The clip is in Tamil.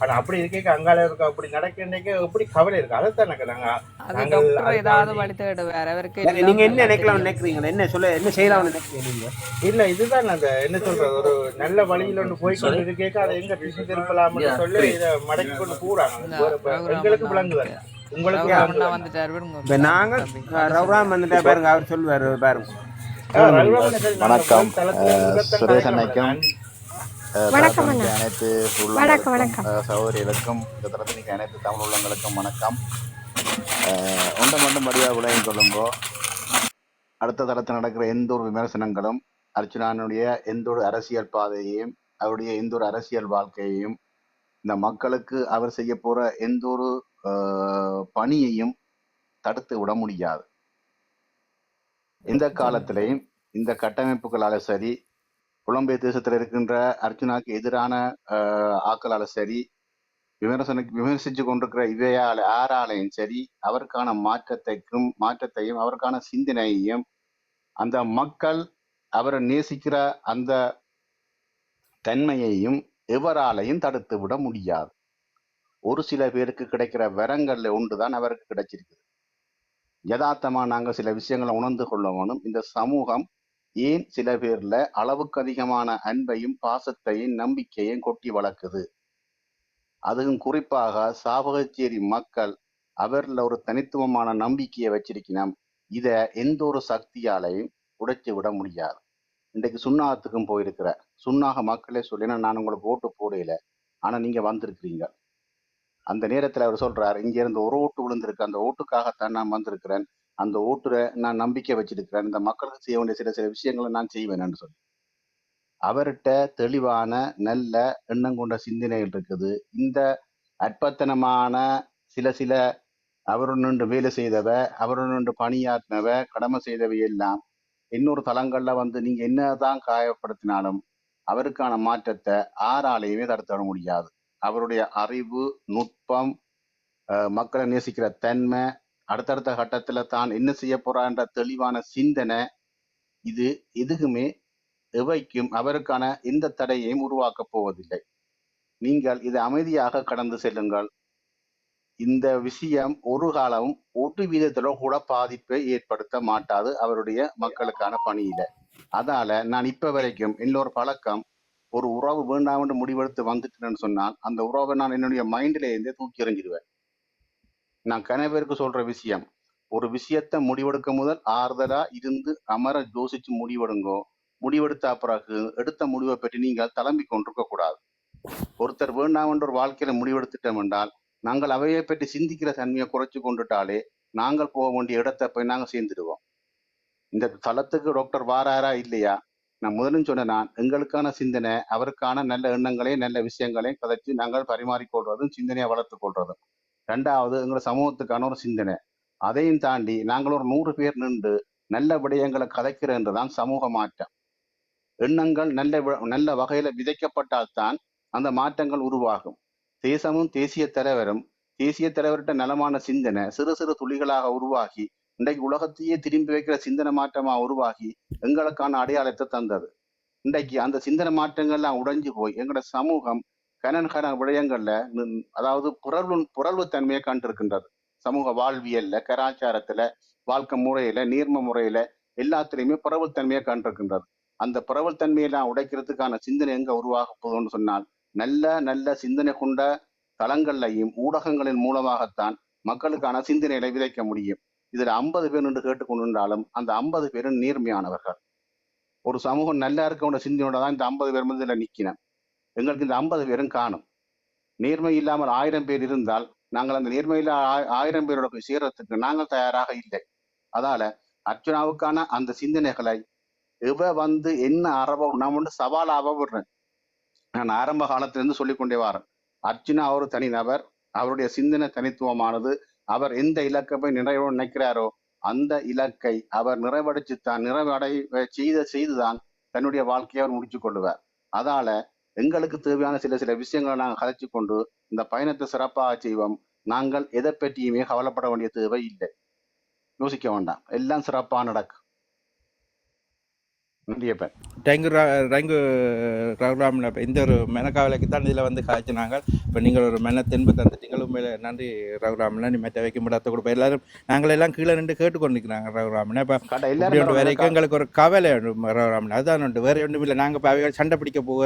ஆனா அப்படி இருக்க அங்கால இருக்க அப்படி நடக்கிறதுக்கு எப்படி கவலை இருக்கு? எனக்கு நாங்க அது நாங்கள் டாக்டர் அதை ஏதாவது படித்து விடுவார் அவருக்கு நீங்க என்ன நினைக்கலாம். நினைக்கிறீங்க என்ன சொல்ல என்ன செய்யலாம் நினைக்கிறீங்க நீங்க? இல்ல இதுதான் அந்த என்ன சொல்றது ஒரு நல்ல வழியில ஒன்று போய் கொண்டு இருக்கேக்க அதை எங்க திசை திருப்பலாம்னு சொல்லி இதை மடக்கி கொண்டு வேற ரகுராமன் எங்களுக்கு வந்துட்டார். உங்களுக்கு நாங்கள் ரவுராம் வந்துட்டா பாருங்க அவர் சொல்லுவாரு பாருங்க. வணக்கம். சுரேஷ் அண்ணைக்கும். அஹ், வணக்கம். அனைத்து வணக்கம், வணக்கம். சகோதரிகளுக்கும் இந்த தரத்தினிக்கு அனைத்து தமிழ் உள்ளங்களுக்கும் வணக்கம் ஒன்றை மட்டும் படியாக விளையும் கொள்ளுங்கோ அடுத்த தளத்தில் நடக்கிற எந்த ஒரு விமர்சனங்களும் அர்ச்சனானுடைய எந்த ஒரு அரசியல் பாதையையும் அவருடைய எந்த ஒரு அரசியல் வாழ்க்கையையும் இந்த மக்களுக்கு அவர் செய்ய போற எந்த ஒரு பணியையும் தடுத்து விட முடியாது எந்த காலத்திலையும் இந்த கட்டமைப்புகளால சரி புலம்பெயர் தேசத்தில் இருக்கின்ற அர்ஜுனாக்கு எதிரான ஆக்களால் ஆக்களால சரி விமர்சன விமர்சிச்சு கொண்டிருக்கிற இவையால ஆராலையும் சரி அவருக்கான மாற்றத்தைக்கும் மாற்றத்தையும் அவருக்கான சிந்தனையையும் அந்த மக்கள் அவரை நேசிக்கிற அந்த தன்மையையும் எவராலையும் தடுத்து விட முடியாது. ஒரு சில பேருக்கு கிடைக்கிற வரங்கள்ல ஒன்றுதான் அவருக்கு கிடைச்சிருக்குது. யதார்த்தமா நாங்கள் சில விஷயங்களை உணர்ந்து கொள்ள வேணும். இந்த சமூகம் ஏன் சில பேர்ல அளவுக்கு அதிகமான அன்பையும் பாசத்தையும் நம்பிக்கையும் கொட்டி வளர்க்குது? அதுவும் குறிப்பாக சாவகச்சேரி மக்கள் அவர்ல ஒரு தனித்துவமான நம்பிக்கையை வச்சிருக்கணும். இத எந்த ஒரு சக்தியாலையும் உடைச்சு விட முடியாது. இன்றைக்கு சுண்ணாகத்துக்கும் போயிருக்கிற சுண்ணாக மக்களே சொல்லினா நான் உங்களுக்கு ஓட்டு போடையில ஆனா நீங்க வந்திருக்கிறீங்க. அந்த நேரத்துல அவர் சொல்றாரு இங்க இருந்து ஒரு ஓட்டு விழுந்திருக்கு. அந்த ஓட்டுக்காகத்தான் நான் வந்திருக்கிறேன். அந்த ஓட்டுரை நான் நம்பிக்கை வச்சிருக்கிறேன். இந்த மக்களுக்கு செய்ய வேண்டிய சில சில விஷயங்களை நான் செய்வேன்னு சொல்லி. அவர்கிட்ட தெளிவான நல்ல எண்ணம் கொண்ட சிந்தனைகள் இருக்குது. இந்த அற்பத்தனமான சில சில அவருன்னு வேலை செய்தவ அவருன்னு பணியாற்றினவ கடமை செய்தவை எல்லாம் இன்னொரு தளங்கள்ல வந்து நீங்க என்னதான் காயப்படுத்தினாலும் அவருக்கான மாற்றத்தை ஆறாலையுமே தடுத்துட முடியாது. அவருடைய அறிவு நுட்பம் மக்களை நேசிக்கிற தன்மை அடுத்தடுத்த கட்டத்துல தான் என்ன செய்ய போறான்ற தெளிவான சிந்தனை இது எதுக்குமே எவைக்கும் அவருக்கான எந்த தடையையும் உருவாக்கப் போவதில்லை. நீங்கள் இதை அமைதியாக கடந்து செல்லுங்கள். இந்த விஷயம் ஒரு காலமும் ஒரு விதத்தில கூட பாதிப்பை ஏற்படுத்த மாட்டாது அவருடைய மக்களுக்கான பணியில. அதால நான் இப்ப வரைக்கும் இன்னொரு பழக்கம் ஒரு உறவு வேண்டாம் என்று முடிவெடுத்து வந்துட்டேன்னு சொன்னால் அந்த உறவை நான் என்னுடைய மைண்ட்ல இருந்தே தூக்கி எறிஞ்சிடுவேன். நான் கனவேருக்கு சொல்ற விஷயம். ஒரு விஷயத்த முடிவெடுக்க முதல் ஆறுதலா இருந்து அமர யோசிச்சு முடிவெடுங்கோ. முடிவெடுத்த பிறகு எடுத்த முடிவை பற்றி நீங்கள் தளம்பி கொண்டிருக்க கூடாது. ஒருத்தர் வேண்டாம் என்ற ஒரு வாழ்க்கையில முடிவெடுத்துட்டோம் என்றால் நாங்கள் அவையை பற்றி சிந்திக்கிற தன்மையை குறைச்சு கொண்டுட்டாலே நாங்கள் போக வேண்டிய இடத்தை போய் நாங்கள் சேர்ந்துடுவோம். இந்த தளத்துக்கு டாக்டர் வாராரா இல்லையா? நான் முதலும் சொன்ன நான் எங்களுக்கான சிந்தனை அவருக்கான நல்ல எண்ணங்களையும் நல்ல விஷயங்களையும் கதைச்சு நாங்கள் பரிமாறிக்கொள்றதும் சிந்தனையை வளர்த்துக் கொள்றதும். ரெண்டாவது எங்களோட சமூகத்துக்கான ஒரு சிந்தனை. அதையும் தாண்டி நாங்கள் ஒரு நூறு பேர் நின்று நல்ல விடயங்களை கதைக்கிறதுதான் சமூக மாற்றம். எண்ணங்கள் நல்ல நல்ல வகையில விதைக்கப்பட்டால்தான் அந்த மாற்றங்கள் உருவாகும். தேசமும் தேசிய தலைவரும் தேசிய தலைவர்கிட்ட நலமான சிந்தனை சிறு சிறு துளிகளாக உருவாகி இன்றைக்கு உலகத்தையே திரும்பி வைக்கிற சிந்தனை மாற்றமா உருவாகி எங்களுக்கான அடையாளத்தை தந்தது. இன்றைக்கு அந்த சிந்தனை மாற்றங்கள்லாம் உடைஞ்சு போய் எங்களோட சமூகம் கனன் கன விடயங்கள்ல அதாவது புரள்வு புரள்வு தன்மையை கண்டிருக்கின்றது. சமூக வாழ்வியல்ல கலாச்சாரத்துல வாழ்க்கை முறையில நீர்ம முறையில எல்லாத்துலயுமே பரவல்தன்மையை கண்டிருக்கின்றது. அந்த பரவல்தன்மையெல்லாம் உடைக்கிறதுக்கான சிந்தனை எங்க உருவாக போதும்னு சொன்னால் நல்ல நல்ல சிந்தனை கொண்ட தளங்கள்லையும் ஊடகங்களின் மூலமாகத்தான் மக்களுக்கான சிந்தனைகளை விதைக்க முடியும். இதுல ஐம்பது பேர் என்று கேட்டுக்கொண்டிருந்தாலும் அந்த ஐம்பது பேரும் நேர்மையானவர்கள். ஒரு சமூகம் நல்லா இருக்கவங்க சிந்தனையோட தான் இந்த ஐம்பது பேர் வந்து இதுல நிக்கணும் எங்களுக்கு இந்த ஐம்பது பேரும் காணும். நேர்மை இல்லாமல் ஆயிரம் பேர் இருந்தால் நாங்கள் அந்த நேர்மையில் ஆயிரம் பேரோட போய் சேர்றதுக்கு நாங்கள் தயாராக இல்லை. அதால அர்ஜுனாவுக்கான அந்த சிந்தனைகளை இவ வந்து என்ன அறவோ நான் வந்து சவால் விடுறேன். நான் ஆரம்ப காலத்திலிருந்து சொல்லிக்கொண்டே வரேன். அர்ஜுனா ஒரு தனிநபர் அவருடைய சிந்தனை தனித்துவமானது அவர் எந்த இலக்கை போய் நிறைவு நினைக்கிறாரோ அந்த இலக்கை அவர் நிறைவடைச்சு தான் நிறைவடை செய்த செய்துதான் தன்னுடைய வாழ்க்கையை அவர் முடிச்சு கொள்ளுவார். அதால எங்களுக்கு தேவையான சில சில விஷயங்களை நாங்கள் கதைச்சு கொண்டு இந்த பயணத்தை சிறப்பாக செய்வோம். நாங்கள் எதை பற்றியுமே கவலைப்பட வேண்டிய தேவை இல்லை. யோசிக்க வேண்டாம். எல்லாம் சிறப்பாக நடக்கும். தேங்கு தேங்கு ரகுராமில் இந்த ஒரு மெனக்காவலைக்கு தான் இதில் வந்து காய்ச்சினாங்க. இப்போ நீங்கள் ஒரு மென தென்பு தந்துட்டீங்கள். உண்மையில நன்றி ரகுராமில் நீ மெட்ட வைக்க முடியாத கொடுப்போம். எல்லாரும் நாங்கள் எல்லாம் கீழே நின்று கேட்டுக்கொண்டிருக்கிறாங்க ரகுராமனை. இப்போ வரைக்கும் எங்களுக்கு ஒரு கவலை ரகுராமன். அதுதான் ஒன்று வேறு ஒன்றும் இல்லை. நாங்கள் இப்போ அவைகள் சண்டை பிடிக்க போக